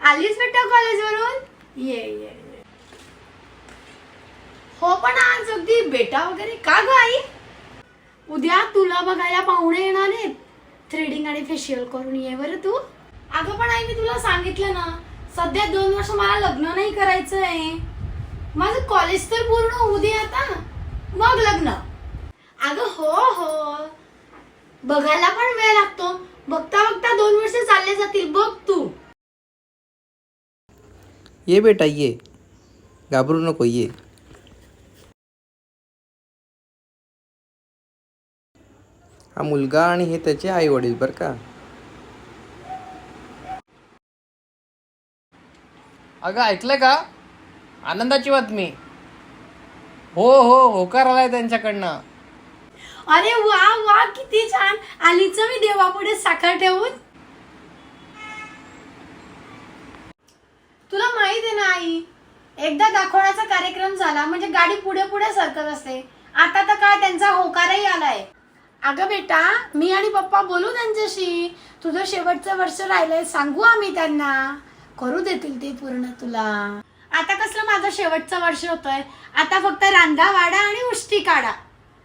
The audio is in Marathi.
आलीच बेटा कॉलेजवरून? ये ये ये. हो पण आज अगदी बेटा वगैरे का ग आई? उद्या तुला बघायला पाहुणे येणार आहेत. थ्रेडिंग आणि फेशियल करून ये बरं तू. अगं पण आई मी तुला सांगितलं ना सध्या दोन वर्ष मला लग्न नाही करायचं आहे माझं कॉलेज तर पूर्ण होऊ दे आता. मग लग्न. अगं हो हो. बघायला पण वेळ लागतो. बघता बघता दोन वर्ष ये बेटा ये। घाबरू नको ये। हा मुलगा आणि हे त्याचे आई वडील बरं का? अगं ऐकलं का? आनंदाची बातमी. हो हो होकार आलाय त्यांच्याकडनं. अरे वा वा किती छान. आलीच मी देवापुढे साखर ठेवून. तुला माहीत आहे ना आई? एकदा दाखवण्याचा कार्यक्रम झाला म्हणजे गाडी पुढे पुढे सरकत असते. आता तर काय त्यांचा होकारही आलाय. अगं बेटा मी आणि पप्पा बोलू त्यांच्याशी? तुझं शेवटचं वर्ष राहिलंय सांगू आम्ही त्यांना. करू देतील ते पूर्ण तुला. आता कसलं माझं शेवटचं वर्ष होतंय? आता फक्त रांधा वाडा आणि उष्टी काढा.